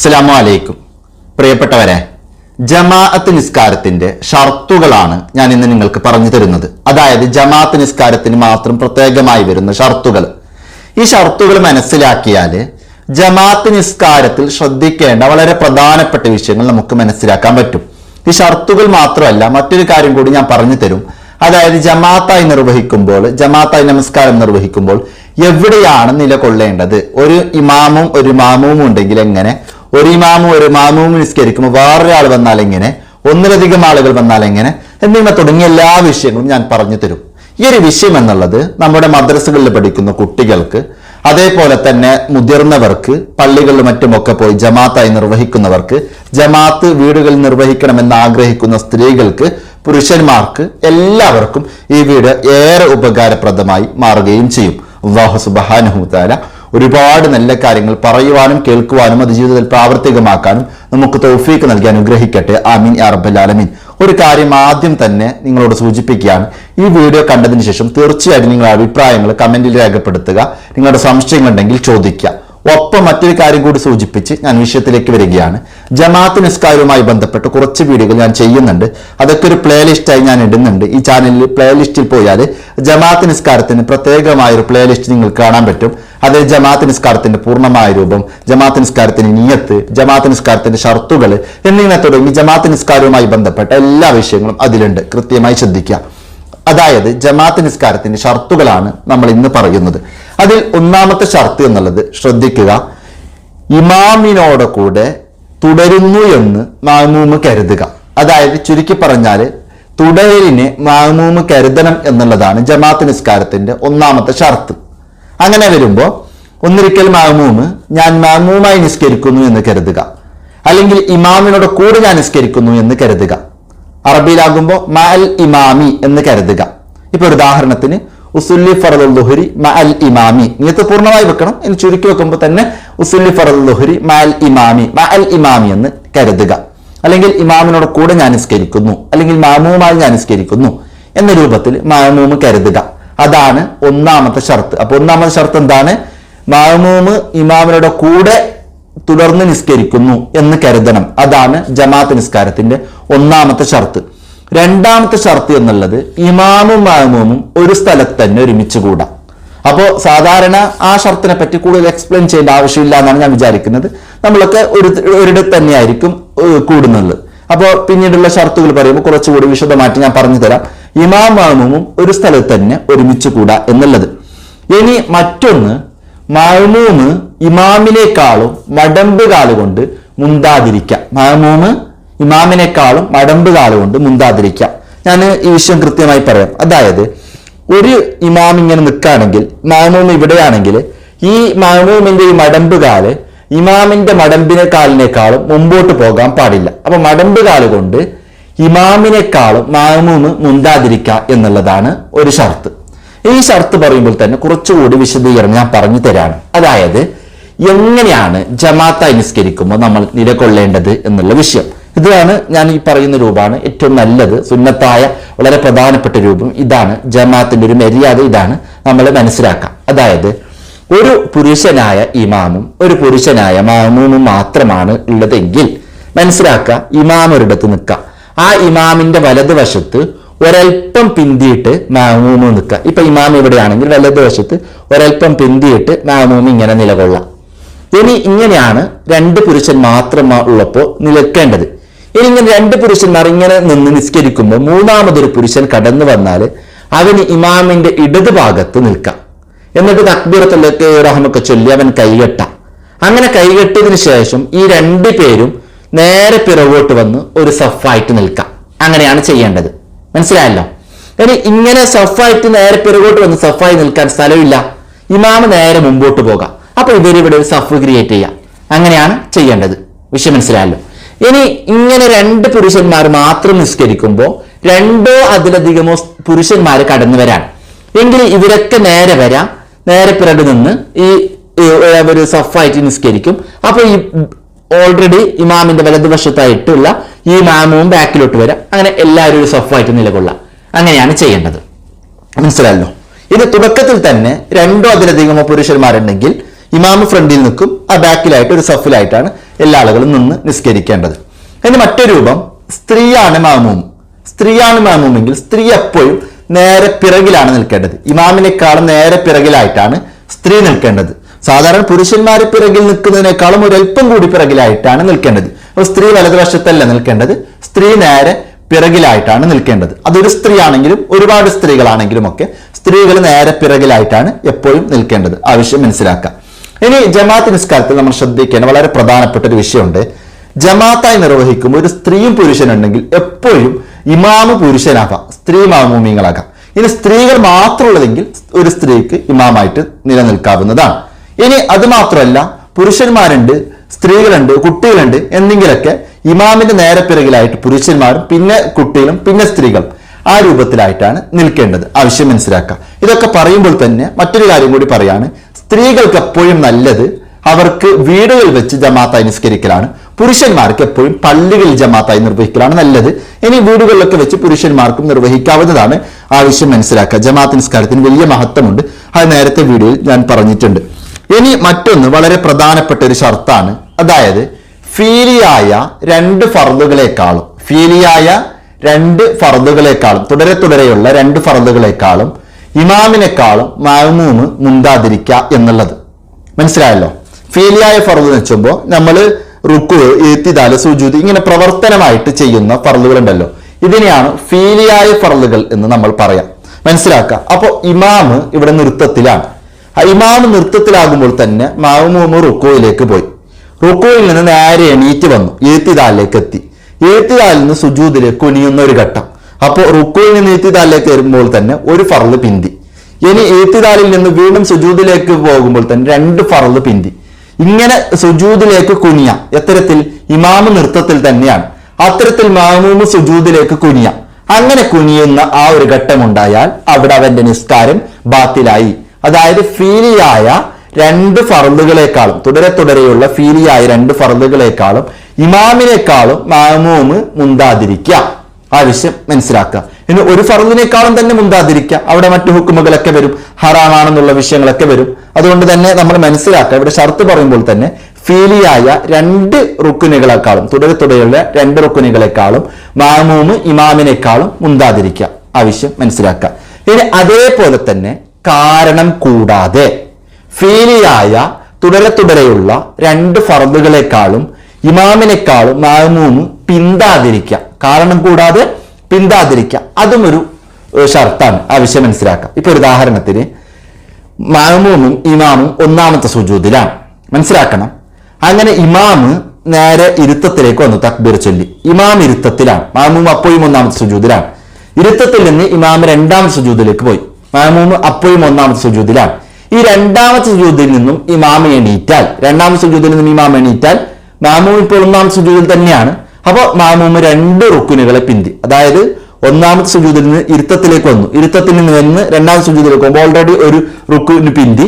അസ്സലാമു അലൈക്കും. പ്രിയപ്പെട്ടവരെ ജമാഅത്ത് നിസ്കാരത്തിന്റെ ഷർത്തുകളാണ് ഞാൻ ഇന്ന് നിങ്ങൾക്ക് പറഞ്ഞു തരുന്നത്. അതായത് ജമാഅത്ത് നിസ്കാരത്തിന് മാത്രം പ്രത്യേകമായി വരുന്ന ഷർത്തുകൾ. ഈ ഷർത്തുകൾ മനസ്സിലാക്കിയാൽ ജമാഅത്ത് നിസ്കാരത്തിൽ ശ്രദ്ധിക്കേണ്ട വളരെ പ്രധാനപ്പെട്ട വിഷയങ്ങൾ നമുക്ക് മനസ്സിലാക്കാൻ പറ്റും. ഈ ഷർത്തുകൾ മാത്രമല്ല മറ്റൊരു കാര്യം കൂടി ഞാൻ പറഞ്ഞു തരും. അതായത് ജമാഅത്തായി നിർവഹിക്കുമ്പോൾ ജമാഅത്തായി നമസ്കാരം നിർവഹിക്കുമ്പോൾ എവിടെയാണ് നിലകൊള്ളേണ്ടത്? ഒരു ഇമാമും ഒരു മാമുവും ഉണ്ടെങ്കിൽ എങ്ങനെ? ഒരു ഇമാമും ഒരു മാമുവും നിസ്കരിക്കുമ്പോൾ വേറൊരാൾ വന്നാൽ എങ്ങനെ? ഒന്നിലധികം ആളുകൾ വന്നാൽ എങ്ങനെ? എന്നിങ്ങനെ തുടങ്ങിയ എല്ലാ വിഷയങ്ങളും ഞാൻ പറഞ്ഞു തരും. ഈ ഒരു വിഷയം എന്നുള്ളത് നമ്മുടെ മദ്രസകളിൽ പഠിക്കുന്ന കുട്ടികൾക്ക് അതേപോലെ തന്നെ മുതിർന്നവർക്ക് പള്ളികളിലും മറ്റുമൊക്കെ പോയി ജമാത്തായി നിർവഹിക്കുന്നവർക്ക് ജമാത്ത് വീടുകളിൽ നിർവഹിക്കണമെന്ന് ആഗ്രഹിക്കുന്ന സ്ത്രീകൾക്ക് പുരുഷന്മാർക്ക് എല്ലാവർക്കും ഈ വീട് ഏറെ ഉപകാരപ്രദമായി മാറുകയും ചെയ്യും. അള്ളാഹു സുബാനുഹുത്താല ഒരുപാട് നല്ല കാര്യങ്ങൾ പറയുവാനും കേൾക്കുവാനും അത് ജീവിതത്തിൽ പ്രാവർത്തികമാക്കാനും നമുക്ക് തൗഫീക്ക് നൽകി അനുഗ്രഹിക്കട്ടെ. ആമീൻ. യാ റബ്ബൽ ആലമീൻ. ഒരു കാര്യം ആദ്യം തന്നെ നിങ്ങളോട് സൂചിപ്പിക്കുകയാണ്. ഈ വീഡിയോ കണ്ടതിന് ശേഷം തീർച്ചയായിട്ടും നിങ്ങളുടെ അഭിപ്രായങ്ങൾ കമന്റിൽ രേഖപ്പെടുത്തുക. നിങ്ങളുടെ സംശയങ്ങൾ ഉണ്ടെങ്കിൽ ചോദിക്കുക. ഒപ്പം മറ്റൊരു കാര്യം കൂടി സൂചിപ്പിച്ച് ഞാൻ വിഷയത്തിലേക്ക് വരികയാണ്. ജമാഅത്ത് നിസ്കാരവുമായി ബന്ധപ്പെട്ട് കുറച്ച് വീഡിയോകൾ ഞാൻ ചെയ്യുന്നുണ്ട്. അതൊക്കെ ഒരു പ്ലേലിസ്റ്റായി ഞാൻ ഇടുന്നുണ്ട്. ഈ ചാനലിൽ പ്ലേലിസ്റ്റിൽ പോയാൽ ജമാഅത്ത് നിസ്കാരത്തിന് പ്രത്യേകമായ ഒരു പ്ലേലിസ്റ്റ് നിങ്ങൾക്ക് കാണാൻ പറ്റും. അത് ജമാഅത്ത് നിസ്കാരത്തിന്റെ പൂർണമായ രൂപം ജമാഅത്ത് നിസ്കാരത്തിന്റെ നിയത്ത് ജമാഅത്ത് നിസ്കാരത്തിന്റെ ഷർത്തുകൾ എന്നിങ്ങനെ തുടങ്ങി ജമാഅത്ത് നിസ്കാരവുമായി ബന്ധപ്പെട്ട എല്ലാ വിഷയങ്ങളും അതിലുണ്ട്. കൃത്യമായി ശ്രദ്ധിക്കുക. അതായത് ജമാഅത്ത് നിസ്കാരത്തിന്റെ ഷർത്തുകളാണ് നമ്മൾ ഇന്ന് പറയുന്നത്. അതിൽ ഒന്നാമത്തെ ഷർത്ത് എന്നുള്ളത് ശ്രദ്ധിക്കുക. ഇമാമിനോട് കൂടെ തുടരുന്നു എന്ന് മാമൂമ് കരുതുക. അതായത് ചുരുക്കി പറഞ്ഞാൽ തുടരലിനെ മാമൂമ് കരുതണം എന്നുള്ളതാണ് ജമാഅത്ത് നിസ്കാരത്തിന്റെ ഒന്നാമത്തെ ഷർത്ത്. അങ്ങനെ വരുമ്പോൾ ഒന്നിരിക്കൽ മാമൂമ് ഞാൻ മാമൂമായി നിസ്കരിക്കുന്നു എന്ന് കരുതുക. അല്ലെങ്കിൽ ഇമാമിനോട് കൂടെ ഞാൻ നിസ്കരിക്കുന്നു എന്ന് കരുതുക. അറബിയിലാകുമ്പോൾ മഅൽ ഇമാമി എന്ന് കരുതുക. ഇപ്പൊ ഒരു ഉദാഹരണത്തിന് ഉസുല്ലി ഫറദുൽ ദുഹരി അൽ ഇമാമി. നിയത്ത് പൂർണമായി വെക്കണം. ഇനി ചുരുക്കി വെക്കുമ്പോൾ തന്നെ ഉസുല്ലി ഫറദുൽ ദുഹരി അൽ ഇമാമി മ അൽ ഇമാമി എന്ന് കരുതുക. അല്ലെങ്കിൽ ഇമാമിനോട് കൂടെ ഞാൻ നിസ്കരിക്കുന്നു. അല്ലെങ്കിൽ മാമൂമായി ഞാൻ നിസ്കരിക്കുന്നു എന്ന രൂപത്തിൽ മാമൂമ് കരുതുക. അതാണ് ഒന്നാമത്തെ ഷർത്ത്. അപ്പൊ ഒന്നാമത്തെ ഷർത്ത് എന്താണ്? മാമൂമ് ഇമാമിനോട് കൂടെ തുടർന്ന് നിസ്കരിക്കുന്നു എന്ന് കരുതണം. അതാണ് ജമാഅത്ത് നിസ്കാരത്തിന്റെ ഒന്നാമത്തെ ഷർത്ത്. രണ്ടാമത്തെ ഷർത്ത് എന്നുള്ളത് ഇമാമും മാമൂമും ഒരു സ്ഥലത്ത് തന്നെ ഒരുമിച്ച് കൂടാം. അപ്പോൾ സാധാരണ ആ ഷർത്തിനെ പറ്റി കൂടുതൽ എക്സ്പ്ലെയിൻ ചെയ്യേണ്ട ആവശ്യമില്ല എന്നാണ് ഞാൻ വിചാരിക്കുന്നത്. നമ്മളൊക്കെ ഒരു ഒരിടത്ത് തന്നെയായിരിക്കും കൂടുന്നത്. അപ്പോൾ പിന്നീടുള്ള ഷർത്തുകൾ പറയുമ്പോൾ കുറച്ചുകൂടി വിശദമായിട്ട് ഞാൻ പറഞ്ഞു തരാം ഇമാം മാമൂമും ഒരു സ്ഥലത്ത് തന്നെ ഒരുമിച്ച് കൂടാ എന്നുള്ളത്. ഇനി മറ്റൊന്ന് മാമൂമ് ഇമാമിനേക്കാളും മടമ്പ് കാലുകൊണ്ട് മുന്താതിരിക്കാം. മാമൂമ് ഇമാമിനേക്കാളും മടമ്പ് കാലുകൊണ്ട് മുന്താതിരിക്കാം. ഞാൻ ഈ വിഷയം കൃത്യമായി പറയാം. അതായത് ഒരു ഇമാം ഇങ്ങനെ നിൽക്കുകയാണെങ്കിൽ മാമൂം ഇവിടെയാണെങ്കിൽ ഈ മാമൂമിന്റെ ഈ മടമ്പ് കാൽ ഇമാമിന്റെ മടമ്പിനെ കാലിനേക്കാളും മുമ്പോട്ട് പോകാൻ പാടില്ല. അപ്പൊ മടമ്പ് കാൽ കൊണ്ട് ഇമാമിനേക്കാളും മാമൂമ് മുന്താതിരിക്കുക എന്നുള്ളതാണ് ഒരു ഷർത്ത്. ഈ ഷർത്ത് പറയുമ്പോൾ തന്നെ കുറച്ചുകൂടി വിശദീകരണം ഞാൻ പറഞ്ഞു തരാണ്. അതായത് എങ്ങനെയാണ് ജമാത്ത നിസ്കരിക്കുമ്പോൾ നമ്മൾ നിലകൊള്ളേണ്ടത് എന്നുള്ള വിഷയം. ഇതാണ് ഞാൻ ഈ പറയുന്ന രൂപമാണ് ഏറ്റവും നല്ലത് സുന്നത്തായ വളരെ പ്രധാനപ്പെട്ട രൂപം. ഇതാണ് ജമാഅത്തിന്റെ ഒരു മര്യാദ ഇതാണ് നമ്മൾ മനസ്സിലാക്കാം. അതായത് ഒരു പുരുഷനായ ഇമാമും ഒരു പുരുഷനായ മാമൂമും മാത്രമാണ് ഉള്ളതെങ്കിൽ മനസ്സിലാക്കുക ഇമാം ഒരിടത്ത് നിൽക്കുക. ആ ഇമാമിന്റെ വലതുവശത്ത് ഒരൽപ്പം പിന്തിയിട്ട് മാമൂമ് നിൽക്കുക. ഇപ്പൊ ഇമാം ഇവിടെയാണെങ്കിൽ വലതുവശത്ത് ഒരൽപ്പം പിന്തിയിട്ട് മാമൂമ് ഇങ്ങനെ നിലകൊള്ളാം. ഇനി ഇങ്ങനെയാണ് രണ്ട് പുരുഷൻ മാത്രം ഉള്ളപ്പോൾ നിൽക്കേണ്ടത് ഇങ്ങനെ രണ്ട് പുരുഷന്മാർ ഇങ്ങനെ നിന്ന് നിസ്കരിക്കുമ്പോൾ മൂന്നാമതൊരു പുരുഷൻ കടന്നു വന്നാൽ അവന് ഇമാമിന്റെ ഇടത് ഭാഗത്ത് നിൽക്കാം. എന്നിട്ട് തക്ബീറത്തുള്ളൊക്കെ റഹമൊക്കെ ചൊല്ലി അവൻ കൈകെട്ടാം. അങ്ങനെ കൈകെട്ടിയതിനു ശേഷം ഈ രണ്ട് പേരും നേരെ പിറകോട്ട് വന്ന് ഒരു സഫായിട്ട് നിൽക്കാം. അങ്ങനെയാണ് ചെയ്യേണ്ടത്. മനസ്സിലായല്ലോ? ഇനി ഇങ്ങനെ സഫായിട്ട് നേരെ പിറകോട്ട് വന്ന് സഫായി നിൽക്കാൻ സ്ഥലമില്ല. ഇമാമ് നേരെ മുമ്പോട്ട് പോകാം. അപ്പൊ ഇവരിവിടെ ഒരു സഫ് ക്രിയേറ്റ് ചെയ്യാം. അങ്ങനെയാണ് ചെയ്യേണ്ടത്. വിഷയം മനസ്സിലായല്ലോ? ഇനി ഇങ്ങനെ രണ്ട് പുരുഷന്മാർ മാത്രം നിസ്കരിക്കുമ്പോൾ രണ്ടോ അതിലധികമോ പുരുഷന്മാർ കടന്നു വരാൻ. എങ്കിൽ ഇവരൊക്കെ നേരെ വരാം. നേരെ പിറകു നിന്ന് ഈ ഒരു സഫായിട്ട് നിസ്കരിക്കും. അപ്പൊ ഈ ഓൾറെഡി ഇമാമിന്റെ വലതുവശത്തായിട്ടുള്ള ഈ മാമും ബാക്കിലോട്ട് വരാം. അങ്ങനെ എല്ലാവരും ഒരു സഫായിട്ട് നിലകൊള്ളാം. അങ്ങനെയാണ് ചെയ്യേണ്ടത്. മനസ്സിലായല്ലോ? ഇത് തുടക്കത്തിൽ തന്നെ രണ്ടോ അതിലധികമോ പുരുഷന്മാരുണ്ടെങ്കിൽ ഇമാമ് ഫ്രണ്ടിൽ നിൽക്കും ആ ബാക്കിലായിട്ട് ഒരു സഫിലായിട്ടാണ് എല്ലാ ആളുകളും നിന്ന് നിസ്കരിക്കേണ്ടത്. അതിന് മറ്റൊരു രൂപം സ്ത്രീയാണ് മാമൂം സ്ത്രീയാണ് മാമൂമെങ്കിൽ സ്ത്രീ എപ്പോഴും നേരെ പിറകിലാണ് നിൽക്കേണ്ടത്. ഇമാമിനേക്കാളും നേരെ പിറകിലായിട്ടാണ് സ്ത്രീ നിൽക്കേണ്ടത്. സാധാരണ പുരുഷന്മാരെ പിറകിൽ നിൽക്കുന്നതിനേക്കാളും ഒരല്പം കൂടി പിറകിലായിട്ടാണ് നിൽക്കേണ്ടത്. അപ്പോൾ സ്ത്രീ വലതുവശത്തല്ല നിൽക്കേണ്ടത്. സ്ത്രീ നേരെ പിറകിലായിട്ടാണ് നിൽക്കേണ്ടത്. അതൊരു സ്ത്രീ ആണെങ്കിലും ഒരുപാട് സ്ത്രീകളാണെങ്കിലും ഒക്കെ സ്ത്രീകൾ നേരെ പിറകിലായിട്ടാണ് എപ്പോഴും നിൽക്കേണ്ടത്. ആവശ്യം മനസ്സിലാക്കാം. ഇനി ജമാഅത്ത് നിസ്കാരത്തിൽ നമ്മൾ ശ്രദ്ധിക്കേണ്ട വളരെ പ്രധാനപ്പെട്ട ഒരു വിഷയമുണ്ട്. ജമാഅത്തായി നിർവഹിക്കുമ്പോൾ ഒരു സ്ത്രീയും പുരുഷനുണ്ടെങ്കിൽ എപ്പോഴും ഇമാമ് പുരുഷനാകാം സ്ത്രീ മാമൂമിങ്ങളാകാം ഇനി സ്ത്രീകൾ മാത്രമുള്ളതെങ്കിൽ ഒരു സ്ത്രീക്ക് ഇമാമായിട്ട് നിലനിൽക്കാവുന്നതാണ്. ഇനി അത് മാത്രമല്ല പുരുഷന്മാരുണ്ട് സ്ത്രീകളുണ്ട് കുട്ടികളുണ്ട് എന്തെങ്കിലൊക്കെ ഇമാമിന്റെ നേരെ പിറകിലായിട്ട് പുരുഷന്മാരും പിന്നെ കുട്ടികളും പിന്നെ സ്ത്രീകളും. ആ രൂപത്തിലായിട്ടാണ് നിൽക്കേണ്ടത്. ആവശ്യം മനസ്സിലാക്കുക. ഇതൊക്കെ പറയുമ്പോൾ തന്നെ മറ്റൊരു കാര്യം കൂടി പറയാണ്. സ്ത്രീകൾക്ക് എപ്പോഴും നല്ലത് അവർക്ക് വീടുകളിൽ വെച്ച് ജമാഅത്തായി നിസ്കരിക്കലാണ്. പുരുഷന്മാർക്ക് എപ്പോഴും പള്ളികളിൽ ജമാഅത്തായി നിർവഹിക്കലാണ് നല്ലത്. ഇനി വീടുകളിലൊക്കെ വെച്ച് പുരുഷന്മാർക്കും നിർവഹിക്കാവുന്നതാണ് ആവശ്യം മനസ്സിലാക്കുക. ജമാഅത്ത് നിസ്കാരത്തിന് വലിയ മഹത്വമുണ്ട്. അത് നേരത്തെ വീഡിയോയിൽ ഞാൻ പറഞ്ഞിട്ടുണ്ട്. ഇനി മറ്റൊന്ന് വളരെ പ്രധാനപ്പെട്ട ഒരു ഷർത്താണ്. അതായത് ഫീലിയായ രണ്ട് ഫർദുകളെക്കാളും. ഫീലിയായ രണ്ട് ഫർദുകളെക്കാളും തുടരെ തുടരെയുള്ള രണ്ട് ഫർദുകളെക്കാളും ഇമാമിനേക്കാളും മാമൂമ് മുന്താതിരിക്കുക എന്നുള്ളത്. മനസ്സിലായല്ലോ? ഫീലിയായ ഫർദ് എന്ന് വെച്ചുമ്പോൾ നമ്മൾ റുക്കു എത്തിതാൽ സൂചൂതി ഇങ്ങനെ പ്രവർത്തനമായിട്ട് ചെയ്യുന്ന ഫർദുകളുണ്ടല്ലോ ഇതിനെയാണ് ഫീലിയായ ഫർദുകൾ എന്ന് നമ്മൾ പറയാം. മനസ്സിലാക്കുക അപ്പോൾ ഇമാമ് ഇവിടെ നൃത്തത്തിലാണ്. ഇമാമ് നൃത്തത്തിലാകുമ്പോൾ തന്നെ മാമൂമ് റുക്കോയിലേക്ക് പോയി. റുക്കോയിൽ നിന്ന് നേരെ എണീറ്റ് വന്നു ഏത്തിദാലിലേക്ക് എത്തി. ഏത്തിദാലിൽ നിന്ന് സുജൂദിലേക്ക് കുനിയുന്ന ഒരു ഘട്ടം. അപ്പോൾ റുക്കോയിൽ നിന്ന് ഏത്തിതാലിലേക്ക് വരുമ്പോൾ തന്നെ ഒരു ഫറൽ പിന്തി. ഇനി ഏത്തിതാലിൽ നിന്ന് വീണ്ടും സുജൂതിലേക്ക് പോകുമ്പോൾ തന്നെ രണ്ട് ഫറൽ പിന്തി. ഇങ്ങനെ സുജൂതിലേക്ക് കുനിയ. എത്തരത്തിൽ ഇമാമ നൃത്തത്തിൽ തന്നെയാണ്. അത്തരത്തിൽ മാമൂമ് സുജൂതിലേക്ക് കുനിയ. അങ്ങനെ കുനിയുന്ന ആ ഒരു ഘട്ടമുണ്ടായാൽ അവിടെ അവന്റെ നിസ്കാരം ബാത്തിലായി. അതായത് ഫീലിയായ രണ്ട് ഫറലുകളെക്കാളും തുടരെ തുടരെയുള്ള ഫീലിയായ രണ്ട് ഫറലുകളെക്കാളും ഇമാമിനേക്കാളും മാമൂമ് മുന്താതിരിക്കുക ആവശ്യം മനസ്സിലാക്കുക. ഇനി ഒരു ഫറലിനേക്കാളും തന്നെ മുന്താതിരിക്കുക അവിടെ മറ്റു ഹുക്കുമുകളൊക്കെ വരും. ഹറാമാണെന്നുള്ള വിഷയങ്ങളൊക്കെ വരും. അതുകൊണ്ട് തന്നെ നമ്മൾ മനസ്സിലാക്കുക. ഇവിടെ ഷർത്ത് പറയുമ്പോൾ തന്നെ ഫീലിയായ രണ്ട് റുക്കുനുകളെക്കാളും തുടരെ തുടരെയുള്ള രണ്ട് റുക്കുനുകളെക്കാളും മാമൂമ് ഇമാമിനേക്കാളും മുന്താതിരിക്കുക ആവശ്യം മനസ്സിലാക്കുക. ഇനി അതേപോലെ തന്നെ കാരണം കൂടാതെ ഫീലിയായ തുടരെ തുടരെയുള്ള രണ്ട് ഫറദുകളെക്കാളും ഇമാമിനേക്കാളും മാമൂമ് പിന്താതിരിക്കുക കാരണം കൂടാതെ പിന്താതിരിക്കുക അതും ഒരു ഷർത്താണ് ആവശ്യം മനസ്സിലാക്കാം. ഇപ്പൊ ഒരു ഉദാഹരണത്തിന് മാമൂമും ഇമാമും ഒന്നാമത്തെ സുജൂതിലാണ്. മനസ്സിലാക്കണം. അങ്ങനെ ഇമാമ് നേരെ ഇരുത്തത്തിലേക്ക് വന്നു തക്ബീർ ചൊല്ലി. ഇമാം ഇരുത്തത്തിലാണ്. മാമൂം അപ്പോഴും ഒന്നാമത്തെ സുജൂതിലാണ്. ഇരുത്തത്തിൽ നിന്ന് ഇമാം രണ്ടാമത്തെ സുജൂതിലേക്ക് പോയി. മാമൂം അപ്പോഴും ഒന്നാമത്തെ സുജൂദിലാണ് ഈ രണ്ടാമത്തെ സുജൂതിൽ നിന്നും ഇമാമ എണീറ്റാൽ രണ്ടാമത്തെ സുജൂതിൽ നിന്നും ഇമാമ എണീറ്റാൽ മാമൂം ഇപ്പോൾ ഒന്നാമത്തെ സുജൂതിൽ തന്നെയാണ്. അപ്പോൾ മാമൂമ് രണ്ട് റുക്കുനുകളെ പിന്തി. അതായത് ഒന്നാമത്തെ സുജൂതിൽ നിന്ന് ഇരുത്തത്തിലേക്ക് വന്നു. ഇരുത്തത്തിൽ നിന്ന് വന്ന് രണ്ടാമത്തെ സുജൂതിലേക്ക് പോകുമ്പോൾ ഓൾറെഡി ഒരു റുക്കുവിന് പിന്തി.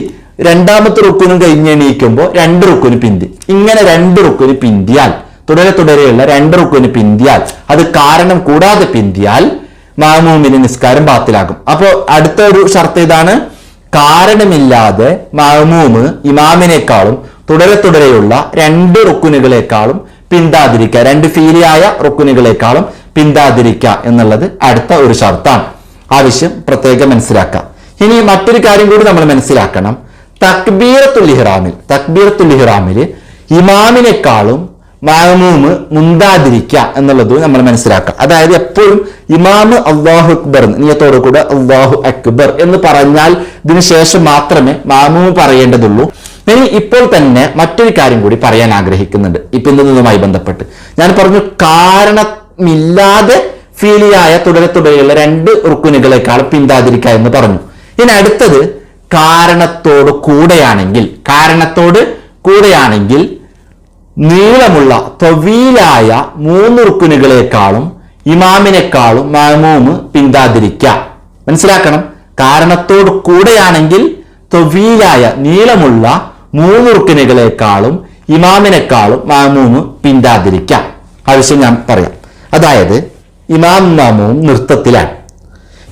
രണ്ടാമത്തെ റുക്കുനും കഴിഞ്ഞ് എണീക്കുമ്പോൾ രണ്ട് റുക്കുന് പിന്തി. ഇങ്ങനെ രണ്ട് റുക്കുന് പിന്തിയാൽ തുടരെ തുടരെയുള്ള രണ്ട് റുക്കുന് പിന്തിയാൽ അത് കാരണം കൂടാതെ പിന്തിയാൽ മാമൂമിന് നിസ്കാരം ബാത്തിലാകും. അപ്പോൾ അടുത്ത ഒരു ഷർത്ത് ഇതാണ് കാരണമില്ലാതെ മഹമൂമ് ഇമാമിനേക്കാളും തുടരെ തുടരെയുള്ള രണ്ട് റുക്കുനുകളെക്കാളും പിന്താതിരിക്കുക രണ്ട് ഫീലിയായ റുക്കുനുകളെക്കാളും പിന്താതിരിക്കുക എന്നുള്ളത് അടുത്ത ഒരു ഷർത്താണ്. ആവശ്യം പ്രത്യേകം മനസ്സിലാക്കാം. ഇനി മറ്റൊരു കാര്യം കൂടി നമ്മൾ മനസ്സിലാക്കണം. തക്ബീറത്തുൽ ഇഹ്റാമിൽ തക്ബീറത്തുൽ ഇഹ്റാമിൽ ഇമാമിനേക്കാളും മാമൂമ് മുന്താതിരിക്കുക എന്നുള്ളത് നമ്മൾ മനസ്സിലാക്കുക അതായത് എപ്പോഴും ഇമാമ് അള്ളാഹു അക്ബർ നിയത്തോടു കൂടെ അള്ളാഹു അക്ബർ എന്ന് പറഞ്ഞാൽ ഇതിനു ശേഷം മാത്രമേ മാമൂമ് പറയേണ്ടതുള്ളൂ. ഇനി ഇപ്പോൾ തന്നെ മറ്റൊരു കാര്യം കൂടി പറയാൻ ആഗ്രഹിക്കുന്നുണ്ട്. ഇപ്പൊ ഇന്നതുമായി ബന്ധപ്പെട്ട്. ഞാൻ പറഞ്ഞു കാരണമില്ലാതെ ഫീലിയായ തുടരെ തുടരെയുള്ള രണ്ട് റുക്കുനുകളെക്കാൾ പിന്താതിരിക്കുക എന്ന് പറഞ്ഞു. ഇനി അടുത്തത് കാരണത്തോട് കൂടെയാണെങ്കിൽ കാരണത്തോട് കൂടെയാണെങ്കിൽ നീളമുള്ള തൊവീലായ മൂന്ന് റുക്കുനുകളെക്കാളും ഇമാമിനേക്കാളും മാമൂമ് പിന്താതിരിക്കാം. മനസ്സിലാക്കണം? കാരണത്തോട് കൂടെയാണെങ്കിൽ തൊവീലായ നീളമുള്ള മൂന്ന് റുക്കിനുകളെക്കാളും ഇമാമിനേക്കാളും മാമൂമ് പിന്താതിരിക്കാം. ആവശ്യം ഞാൻ പറയാം. അതായത് ഇമാം മാമൂം നൃത്തത്തിലാണ്.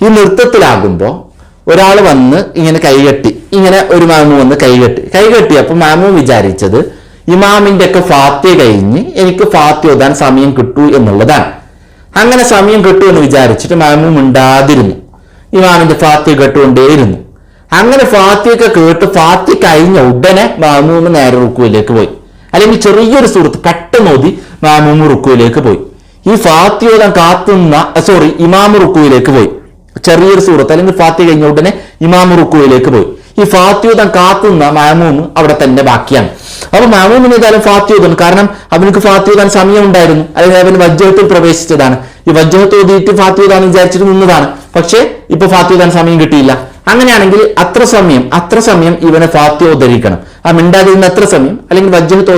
ഈ നൃത്തത്തിലാകുമ്പോൾ ഒരാൾ വന്ന് ഇങ്ങനെ കൈകെട്ടി ഇങ്ങനെ ഒരു മാമു വന്ന് കൈകെട്ടി. കൈകെട്ടിയപ്പോൾ മാമു വിചാരിച്ചത് ഇമാമിന്റെ ഒക്കെ ഫാത്യ കഴിഞ്ഞ് എനിക്ക് ഫാത്തി ഓതാൻ സമയം കിട്ടൂ എന്നുള്ളതാണ്. അങ്ങനെ സമയം കിട്ടൂ എന്ന് വിചാരിച്ചിട്ട് മാമും ഉണ്ടാതിരുന്നു ഇമാമിന്റെ ഫാത്യ കേട്ടുകൊണ്ടേയിരുന്നു. അങ്ങനെ ഫാത്തിയൊക്കെ കേട്ട് ഫാത്തി കഴിഞ്ഞ ഉടനെ മാമൂമ് നേരെ റുക്കുവിലേക്ക് പോയി. അല്ലെങ്കിൽ ചെറിയൊരു സുഹൃത്ത് പെട്ടെന്ന് ഓതി മാമൂമ് റുക്കുവിലേക്ക് പോയി. ഈ ഫാത്തിയോദം കാത്തുന്ന സോറി ഇമാമു റുക്കുവിലേക്ക് പോയി. ചെറിയൊരു സുഹൃത്ത് അല്ലെങ്കിൽ ഫാത്തി കഴിഞ്ഞ ഉടനെ ഇമാമു റുക്കുവിലേക്ക് പോയി. ഈ ഫാത്തിയോദം കാത്തുന്ന മാമൂമ് അവിടെ തന്നെ ബാക്കിയാണ്. അപ്പൊ മാമൂമിന് ഏതായാലും ഫാത്തിയോദം കാരണം അവനക്ക് ഫാത്യൂതാൻ സമയം ഉണ്ടായിരുന്നു അല്ലെങ്കിൽ അവൻ വജ്ജഹത്തിൽ പ്രവേശിച്ചതാണ്. ഈ വജ്ജഹത്ത് ഓതിയിട്ട് ഫാത്യൂതാൻ വിചാരിച്ചിട്ട് നിന്നതാണ്. പക്ഷേ ഇപ്പൊ ഫാത്യൂതാൻ സമയം കിട്ടിയില്ല. അങ്ങനെയാണെങ്കിൽ അത്ര സമയം അത്ര സമയം ഇവനെ ഫാത്യോദ്ധരിക്കണം ആ മിണ്ടാതിരുന്ന അത്ര സമയം അല്ലെങ്കിൽ വജ്ജഹത്ത്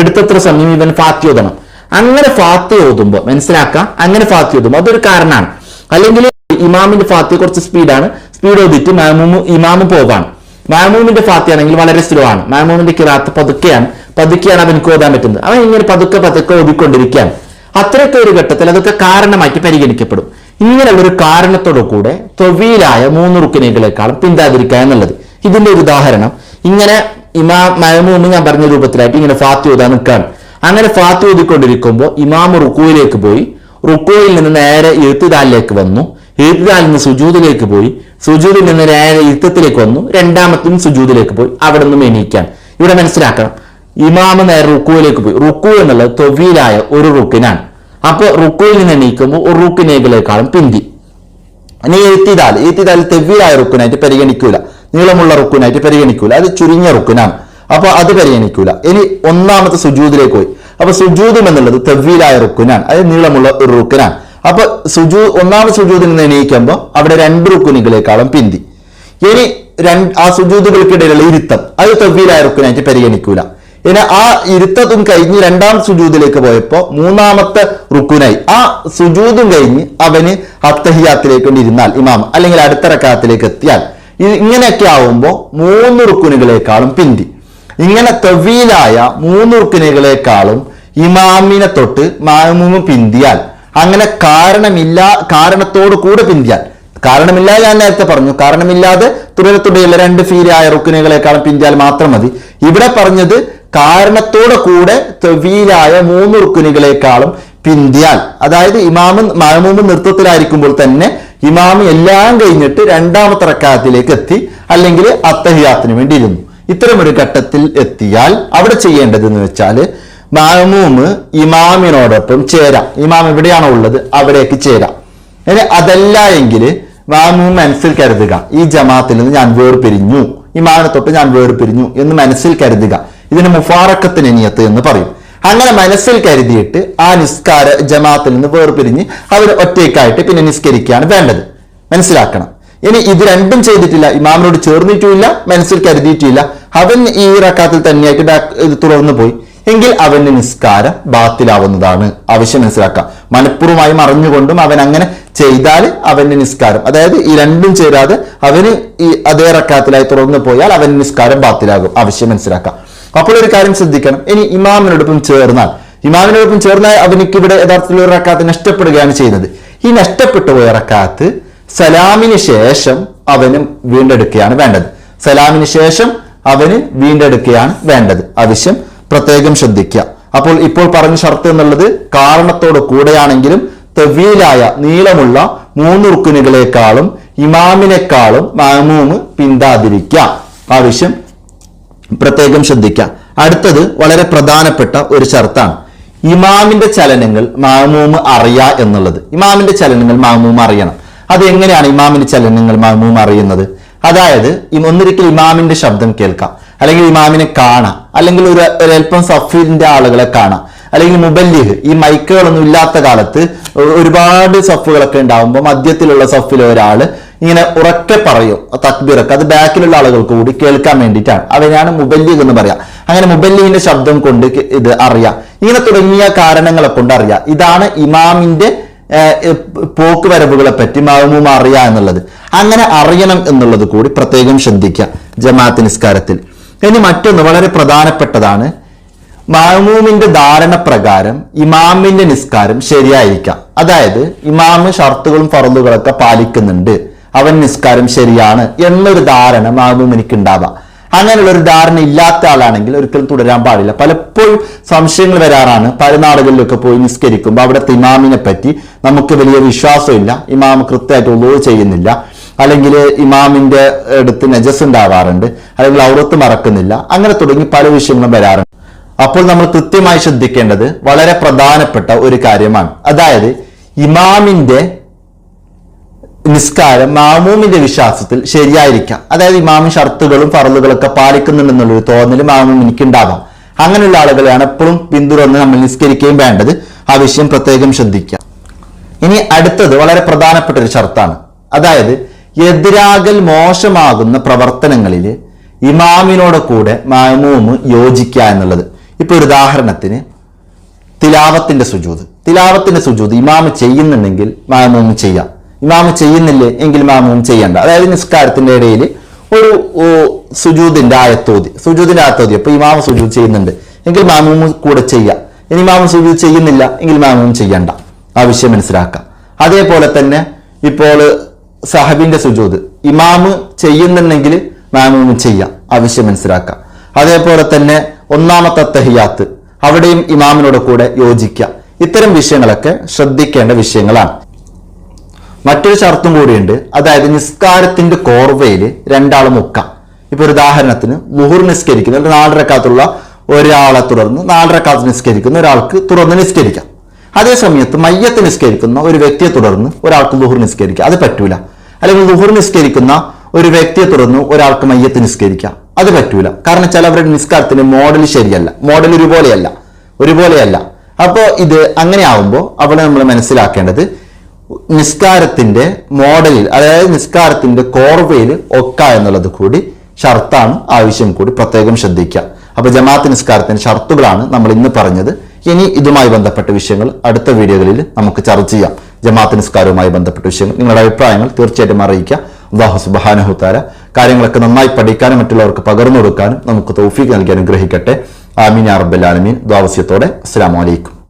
എടുത്തത്ര സമയം ഇവൻ ഫാത്യോദണം അങ്ങനെ ഫാത്തി ഓതുമ്പോൾ മനസ്സിലാക്കാം? അങ്ങനെ ഫാത്തി ഓതുമ്പോൾ അതൊരു കാരണമാണ്. അല്ലെങ്കിൽ ഇമാമിന്റെ ഫാത്യ കുറച്ച് സ്പീഡാണ് സ്പീഡ് ഓതിട്ട് മാമൂമ് ഇമാമ് പോവാണ്. മാമൂമിന്റെ ഫാത്തിയാണെങ്കിൽ വളരെ സ്ലോ ആണ്. മാമൂമിന്റെ കിറാത്ത് പതുക്കെയാണ്. പതുക്കെയാണ് അവനക്ക് ഓതാൻ പറ്റുന്നത്. അവൻ ഇങ്ങനെ പതുക്കെ പതുക്കെ ഓതിക്കൊണ്ടിരിക്കുകയാണ് അത്രയൊക്കെ ഒരു ഘട്ടത്തിൽ അതൊക്കെ കാരണമായിട്ട് പരിഗണിക്കപ്പെടും. ഇങ്ങനെയുള്ള ഒരു കാരണത്തോടു കൂടെ തൊവിയിലായ മൂന്ന് റുക്കിനേകളെക്കാളും പിന്താതിരിക്കുക എന്നുള്ളത്. ഇതിന്റെ ഒരു ഉദാഹരണം. ഇങ്ങനെ ഇമാം മഹമൂന്ന് ഞാൻ പറഞ്ഞ രൂപത്തിലായിട്ട് ഇങ്ങനെ ഫാത്തി ഓതാ നിൽക്കുകയാണ്. അങ്ങനെ ഫാത്തി ഓതിക്കൊണ്ടിരിക്കുമ്പോൾ ഇമാം റുക്കുവിലേക്ക് പോയി. റുക്കുവിൽ നിന്ന് നേരെ എഴുത്തുദാലിലേക്ക് വന്നു. എഴുത്തുദാലിൽ നിന്ന് സുജൂദിലേക്ക് പോയി. സുജൂദിൽ നിന്ന് നേരെ ഇരുത്തത്തിലേക്ക് വന്നു. രണ്ടാമത്തും സുജൂദിലേക്ക് പോയി. അവിടെ നിന്നും എണീക്കാൻ. ഇവിടെ മനസ്സിലാക്കണം. ഇമാമ നേരെ റുക്കുവിലേക്ക് പോയി. റുക്കു എന്നുള്ളത് തൊവിയിലായ ഒരു റുക്കിനാണ്. അപ്പൊ റുക്കുവിൽ നിന്ന് എണീക്കുമ്പോൾ ഒരു റുക്കിനേക്കാളും പിന്തി. ഇനി എഴുത്തിതാൽ. എഴുത്തിതാൽ തെവ്വിയായ റുക്കുനായിട്ട് പരിഗണിക്കൂല. നീളമുള്ള റുക്കുനായിട്ട് പരിഗണിക്കൂല. അത് ചുരുങ്ങിയ റുക്കുനാണ്. അപ്പൊ അത് പരിഗണിക്കൂല. ഇനി ഒന്നാമത്തെ സുജൂദിലേക്ക് പോയി. അപ്പൊ സുജൂദം എന്നുള്ളത് തെവ്വീലായ റുക്കുനാണ്. അത് നീളമുള്ള ഒരു റുക്കുനാണ്. അപ്പൊ സുജൂ ഒന്നാമത് സുജൂദിൽ നിന്ന് എണീക്കുമ്പോൾ അവിടെ രണ്ട് റുക്കുനികളെക്കാളും പിന്തി. ഇനി രണ്ട് ആ സുജൂതുകൾക്കിടയിലുള്ള ഇരുത്തം അത് തൊവ്വീലായ റുക്കുനായിട്ട് പരിഗണിക്കൂല. ഇനി ആ ഇരുത്തതും കഴിഞ്ഞ് രണ്ടാം സുജൂതിലേക്ക് പോയപ്പോൾ മൂന്നാമത്തെ റുക്കുനായി ആ സുജൂതും കഴിഞ്ഞ് അവന് അത്തഹിയാത്തിലേക്ക് ഇരുന്നാൽ ഇമാം അല്ലെങ്കിൽ അടുത്ത റക്കാത്തിലേക്ക് എത്തിയാൽ ഇങ്ങനെയൊക്കെ ആവുമ്പോൾ മൂന്ന് റുക്കുനുകളെക്കാളും പിന്തി. ഇങ്ങനെ തൊവ്വീലായ മൂന്ന് റുക്കുനുകളെക്കാളും ഇമാമിനെ തൊട്ട് മാമൂമ് പിന്തിയാൽ അങ്ങനെ കാരണമില്ല കാരണത്തോട് കൂടെ പിന്തിയാൽ കാരണമില്ല ഞാൻ നേരത്തെ പറഞ്ഞു. കാരണമില്ലാതെ തുടരത്തുടയുള്ള രണ്ട് ഫീലായ റുക്കിനുകളെക്കാളും പിന്തിയാൽ മാത്രം മതി. ഇവിടെ പറഞ്ഞത് കാരണത്തോടെ കൂടെ തൊവീലായ മൂന്ന് റുക്കിനുകളെക്കാളും പിന്തിയാൽ. അതായത് ഇമാമ് മഴമൂമും നൃത്തത്തിലായിരിക്കുമ്പോൾ തന്നെ ഇമാമി എല്ലാം കഴിഞ്ഞിട്ട് രണ്ടാമത്തെ റക്കാത്തിലേക്ക് എത്തി അല്ലെങ്കിൽ അത്തഹിയാത്തിന് വേണ്ടി ഇരുന്നു ഇത്തരമൊരു ഘട്ടത്തിൽ എത്തിയാൽ അവിടെ ചെയ്യേണ്ടതെന്ന് വെച്ചാൽ മാമൂമ് ഇമാമിനോടൊപ്പം ചേരാം. ഇമാം എവിടെയാണോ ഉള്ളത് അവിടേക്ക് ചേരാം. അതല്ല എങ്കിൽ മാമൂമ് മനസ്സിൽ കരുതുക ഈ ജമാത്തിൽ നിന്ന് ഞാൻ വേർപിരിഞ്ഞു ഇമാമിനെ തൊട്ട് ഞാൻ വേർപിരിഞ്ഞു എന്ന് മനസ്സിൽ കരുതുക. ഇതിന് മുഫാറക്കത്തിന് നിയത്ത് എന്ന് പറയും. അങ്ങനെ മനസ്സിൽ കരുതിയിട്ട് ആ നിസ്കാര ജമാത്തിൽ നിന്ന് വേർപിരിഞ്ഞ് അവർ ഒറ്റയ്ക്കായിട്ട് പിന്നെ നിസ്കരിക്കുകയാണ് വേണ്ടത്. മനസ്സിലാക്കണം. ഇനി ഇത് രണ്ടും ചെയ്തിട്ടില്ല. ഇമാമിനോട് ചേർന്നിട്ടുമില്ല മനസ്സിൽ കരുതിയിട്ടില്ല അവൻ ഈ റക്കാത്തിൽ തന്നെയായിട്ട് ഇത് തുടർന്ന് പോയി. എങ്കിൽ അവന്റെ നിസ്കാരം ബാത്തിലാവുന്നതാണ്. ആവശ്യം മനസ്സിലാക്കാം. മനഃപൂർവമായി മറിഞ്ഞുകൊണ്ടും അവൻ അങ്ങനെ ചെയ്താൽ അവന്റെ നിസ്കാരം. അതായത് ഈ രണ്ടും ചേരാതെ അവന് ഈ അതേ റക്കാത്തിലായി തുറന്നു പോയാൽ അവന്റെ നിസ്കാരം ബാത്തിലാകും. ആവശ്യം മനസ്സിലാക്കാം. അപ്പോൾ ഒരു കാര്യം ശ്രദ്ധിക്കണം. ഇനി ഇമാമിനോടൊപ്പം ചേർന്നാൽ ഇമാമിനോടൊപ്പം ചേർന്നാൽ അവനിക്ക് ഇവിടെ യഥാർത്ഥത്തിൽ ഒരു റക്കാത്ത് നഷ്ടപ്പെടുകയാണ് ചെയ്യുന്നത്. ഈ നഷ്ടപ്പെട്ടു പോയ റക്കാത്ത് സലാമിന് ശേഷം അവനും വീണ്ടെടുക്കുകയാണ് വേണ്ടത്. സലാമിന് ശേഷം അവന് വീണ്ടെടുക്കുകയാണ് വേണ്ടത്. ആവശ്യം പ്രത്യേകം ശ്രദ്ധിക്കുക. അപ്പോൾ ഇപ്പോൾ പറഞ്ഞ ഷർത്ത് എന്നുള്ളത് കാരണത്തോട് കൂടെയാണെങ്കിലും തെവീലായ നീളമുള്ള മൂന്ന് റുക്കുനുകളെക്കാളും ഇമാമിനേക്കാളും മാമൂമ് പിന്താതിരിക്കാം ആവശ്യം പ്രത്യേകം ശ്രദ്ധിക്കാം അടുത്തത് വളരെ പ്രധാനപ്പെട്ട ഒരു ഷർത്താണ്. ഇമാമിന്റെ ചലനങ്ങൾ മാമൂമ് അറിയാ എന്നുള്ളത്. ഇമാമിന്റെ ചലനങ്ങൾ മാമൂമ് അറിയണം. അത് എങ്ങനെയാണ് ഇമാമിന്റെ ചലനങ്ങൾ മാമൂമ് അറിയുന്നത്? അതായത് ഒന്നിരിക്കൽ ഇമാമിന്റെ ശബ്ദം കേൾക്കാം. അല്ലെങ്കിൽ ഇമാമിനെ കാണാം. അല്ലെങ്കിൽ ഒരു ഒരൽപ്പം സഫീറിന്റെ ആളുകളെ കാണാം. അല്ലെങ്കിൽ മുബല്ലിഹ് ഈ മൈക്കുകളൊന്നും ഇല്ലാത്ത കാലത്ത് ഒരുപാട് സഫുകളൊക്കെ ഉണ്ടാവുമ്പോൾ മധ്യത്തിലുള്ള സഫിലെ ഒരാൾ ഇങ്ങനെ ഉറക്കെ പറയും തക്ബീറൊക്കെ. അത് ബാക്കിലുള്ള ആളുകൾക്ക് കൂടി കേൾക്കാൻ വേണ്ടിയിട്ടാണ്. അവനാണ് മുബല്ലിഗ് എന്ന് പറയാം. അങ്ങനെ മുബല്ലിഹിന്റെ ശബ്ദം കൊണ്ട് ഇത് അറിയാം. ഇങ്ങനെ തുടങ്ങിയ കാരണങ്ങളെ കൊണ്ട് അറിയാം. ഇതാണ് ഇമാമിന്റെ പോക്ക് വരവുകളെ പറ്റി മാമൂമ അറിയാ എന്നുള്ളത്. അങ്ങനെ അറിയണം എന്നുള്ളത് കൂടി പ്രത്യേകം ശ്രദ്ധിക്കുക ജമാഅത്ത് നിസ്കാരത്തിൽ. ഇനി മറ്റൊന്ന് വളരെ പ്രധാനപ്പെട്ടതാണ്. മാമൂമിന്റെ ധാരണ പ്രകാരം ഇമാമിന്റെ നിസ്കാരം ശരിയായിരിക്കാം. അതായത് ഇമാമ് ഷർത്തുകളും ഫറലുകളൊക്കെ പാലിക്കുന്നുണ്ട്. അവൻ നിസ്കാരം ശരിയാണ് എന്നൊരു ധാരണ മാമും എനിക്ക് ഉണ്ടാവാം അങ്ങനെയുള്ള ഒരു ധാരണ ഇല്ലാത്ത ആളാണെങ്കിൽ ഒരിക്കലും തുടരാൻ പാടില്ല. പലപ്പോഴും സംശയങ്ങൾ വരാറാണ്. പല നാടുകളിലൊക്കെ പോയി നിസ്കരിക്കുമ്പോൾ അവിടുത്തെ ഇമാമിനെ പറ്റി നമുക്ക് വലിയ വിശ്വാസമില്ല. ഇമാം കൃത്യമായിട്ട് ഒന്നും ചെയ്യുന്നില്ല. അല്ലെങ്കിൽ ഇമാമിന്റെ അടുത്ത് നജസ് ഉണ്ടാവാറുണ്ട് അല്ലെങ്കിൽ ഔറത്ത് മറക്കുന്നില്ല അങ്ങനെ തുടങ്ങി പല വിഷയങ്ങളും വരാറുണ്ട്. അപ്പോൾ നമ്മൾ കൃത്യമായി ശ്രദ്ധിക്കേണ്ടത് വളരെ പ്രധാനപ്പെട്ട ഒരു കാര്യമാണ്. അതായത് ഇമാമിന്റെ നിസ്കാരം മാമൂമിന്റെ വിശ്വാസത്തിൽ ശരിയായിരിക്കാം. അതായത് ഇമാമി ഷർത്തുകളും ഫറലുകളൊക്കെ പാലിക്കുന്നുണ്ടെന്നുള്ളൊരു തോന്നൽ മാമൂം എനിക്കുണ്ടാവാം. അങ്ങനെയുള്ള ആളുകളെയാണ് എപ്പോഴും പിന്തുടർന്ന് നമ്മൾ നിസ്കരിക്കുകയും വേണ്ടത്. ആ വിഷയം പ്രത്യേകം ശ്രദ്ധിക്കുക ഇനി അടുത്തത് വളരെ പ്രധാനപ്പെട്ട ഒരു ഷർത്താണ്. അതായത് എതിരാകൽ മോശമാകുന്ന പ്രവർത്തനങ്ങളിൽ ഇമാമിനോട് കൂടെ മാമൂമ് യോജിക്കുക എന്നുള്ളത്. ഇപ്പൊ ഒരു ഉദാഹരണത്തിന് തിലാവത്തിന്റെ സുജൂത്. തിലാവത്തിന്റെ സുജൂത് ഇമാമ് ചെയ്യുന്നുണ്ടെങ്കിൽ മാമൂമ് ചെയ്യാം. ഇമാമ് ചെയ്യുന്നില്ലേ എങ്കിൽ മാമൂം ചെയ്യണ്ട. അതായത് നിസ്കാരത്തിന്റെ ഇടയിൽ ഒരു സുജൂതിന്റെ ആയത്തോതി സുജൂദിന്റെ ആയത്തോതി. അപ്പൊ ഇമാമ് സുജൂത് ചെയ്യുന്നുണ്ട്. എങ്കിൽ മാമൂമ് കൂടെ ചെയ്യാം. ഇനി മാമ സുജൂത് ചെയ്യുന്നില്ല എങ്കിൽ മാമൂം ചെയ്യണ്ട. ആ വിഷയം മനസ്സിലാക്കാം. അതേപോലെ തന്നെ ഇപ്പോൾ സഹബിന്റെ സുജൂത്. ഇമാമ് ചെയ്യുന്നുണ്ടെങ്കിൽ മാമൂമ് ചെയ്യാം. ആവശ്യം മനസ്സിലാക്കാം. അതേപോലെ തന്നെ ഒന്നാമത്തെ തഹിയാത്ത്. അവിടെയും ഇമാമിനോട് കൂടെ യോജിക്കാം. ഇത്തരം വിഷയങ്ങളൊക്കെ ശ്രദ്ധിക്കേണ്ട വിഷയങ്ങളാണ്. മറ്റൊരു ഷർത്തും കൂടിയുണ്ട്. അതായത് നിസ്കാരത്തിന്റെ കോർവയിൽ രണ്ടാൾ മുക്കാം. ഇപ്പൊ ഒരു ഉദാഹരണത്തിന് മുഹുർ നിസ്കരിക്കുന്ന നാലരക്കാത്തുള്ള ഒരാളെ തുടർന്ന് നാലരക്കാത്ത് നിസ്കരിക്കുന്ന ഒരാൾക്ക് തുടർന്ന് നിസ്കരിക്കാം. അതേ സമയത്ത് മയ്യത്ത് നിസ്കരിക്കുന്ന ഒരു വ്യക്തിയെ തുടർന്ന് ഒരാൾക്ക് ലുഹുർ നിസ്കരിക്കുക അത് പറ്റൂല. അല്ലെങ്കിൽ ലുഹുർ നിസ്കരിക്കുന്ന ഒരു വ്യക്തിയെ തുടർന്ന് ഒരാൾക്ക് മയ്യത്ത് നിസ്കരിക്കുക അത് പറ്റൂല. കാരണം ചിലവരുടെ നിസ്കാരത്തിന് മോഡൽ ശരിയല്ല. മോഡൽ ഒരുപോലെയല്ല. ഒരുപോലെയല്ല. അപ്പോൾ ഇത് അങ്ങനെ ആവുമ്പോൾ അവിടെ നമ്മൾ മനസ്സിലാക്കേണ്ടത് നിസ്കാരത്തിന്റെ മോഡലിൽ അതായത് നിസ്കാരത്തിന്റെ കോർവയിൽ ഒക്ക എന്നുള്ളത് കൂടി ഷർത്താണ് ആവശ്യം കൂടി പ്രത്യേകം ശ്രദ്ധിക്കുക. അപ്പൊ ജമാഅത്ത് നിസ്കാരത്തിന്റെ ഷർത്തുകളാണ് നമ്മൾ ഇന്ന് പറഞ്ഞത്. ഇനി ഇതുമായി ബന്ധപ്പെട്ട വിഷയങ്ങൾ അടുത്ത വീഡിയോകളിൽ നമുക്ക് ചർച്ച ചെയ്യാം. ജമാഅത്ത് നിസ്കാരവുമായി ബന്ധപ്പെട്ട വിഷയങ്ങൾ നിങ്ങളുടെ അഭിപ്രായങ്ങൾ തീർച്ചയായിട്ടും അറിയിക്കുക. അള്ളാഹു സുബാനഹുത്താര കാര്യങ്ങളൊക്കെ നന്നായി പഠിക്കാനും മറ്റുള്ളവർക്ക് പകർന്നു കൊടുക്കാനും നമുക്ക് തൗഫീഖ് നൽകി അനുഗ്രഹിക്കട്ടെ. ആമീൻ അറബൽ ആലമീൻ. ദ്വാവസ്യത്തോടെ അസ്സാം വലൈക്കും